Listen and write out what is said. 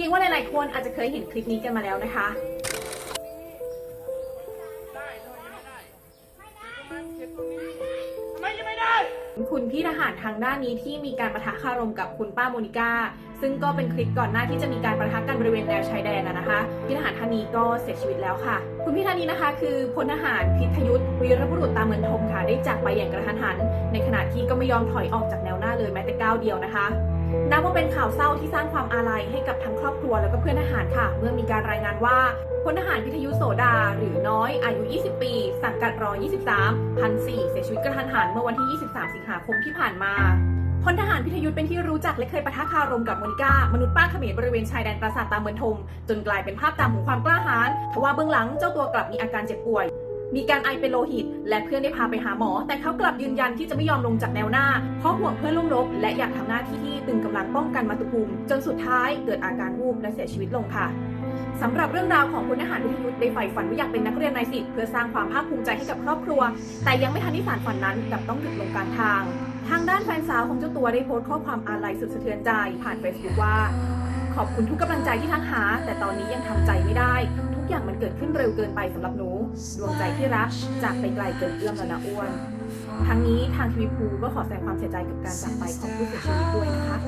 เกรงว่าหลายๆคนอาจจะเคยเห็นคลิปนี้กันมาแล้วนะคะทำไมจะไม่ได้คุณพี่ทหารทางด้านนี้ที่มีการประทะคารมกับคุณป้าโมนิก้า ซึ่งก็เป็นคลิปก่อนหน้าที่จะมีการประทะกันบริเวณแนวชายแดนนะคะ พี่ทหารท่านนี้ก็เสียชีวิตแล้วค่ะ คุณพี่ท่านนี้นะคะ คือพลทหารพิทยุทธวีรบุรุษตาเมืองทมค่ะได้จากไปอย่างกระทันหัน ในขณะที่ก็ไม่ยอมถอยออกจากแนวหน้าเลยแม้แต่ก้าวเดียวนะคะ นับว่าเป็นข่าวเศร้าที่สร้างความอาลัยให้กับทั้งครอบครัวแล้วก็เพื่อนทหารค่ะ เมื่อมีการรายงานว่าพลทหารพิทยุโสดา หรือน้อยอายุ 20 ปี สังกัดรอ23พันสี่เสียชีวิตกระทันหันเมื่อวันที่ 23 สิงหาคมที่ผ่านมาพลทหารพิทยุทธเป็นที่รู้จักและเคยปะทะคารมกับโมนิก้ามนุษย์ป้าเขมรบริเวณชายแดนปราสาทตามเมืองทม จนกลายเป็นภาพจำของความกล้าหาญทว่าเบื้องหลังเจ้าตัวกลับมีอาการเจ็บป่วย มีการไอเป็นโลหิต และเพื่อนได้พาไปหาหมอ แต่เขากลับยืนยันที่จะไม่ยอมลงจากแนวหน้า เพราะห่วงเพื่อนร่วมรบ และอยากทำหน้าที่ที่ตึงกำลังป้องกันมาตุภูมิ จนสุดท้ายเกิดอาการวูบและเสียชีวิตลงค่ะสำหรับเรื่องราวของพลทหารวิทยุทธ์ได้ใฝ่ฝันว่าอยากเป็นนักเรียนนายสิบเพื่อสร้างความภาคภูมิใจให้กับครอบครัว แต่ยังไม่ทันที่สารฝันนั้นกลับต้องหยุดลงกลางทาง ทางด้านแฟนสาวของเจ้าตัวได้โพสต์ข้อความอาลัยสุดสะเทือนใจผ่านเฟซบุ๊กว่า อบคุณทุกกำลังใจที่ทักหา แต่ตอนนี้ยังทำใจไม่ได้ ทุกอย่างมันเกิดขึ้นเร็วเกินไปสำหรับหนู ดวงใจที่รักจากไปไกลเกินเอื้อมแล้วนะอ้วนทั้งนี้ทางทีวีพูก็ขอแสดงความเสียใจกับการจากไปของผู้เสียชีวิตด้วยนะคะ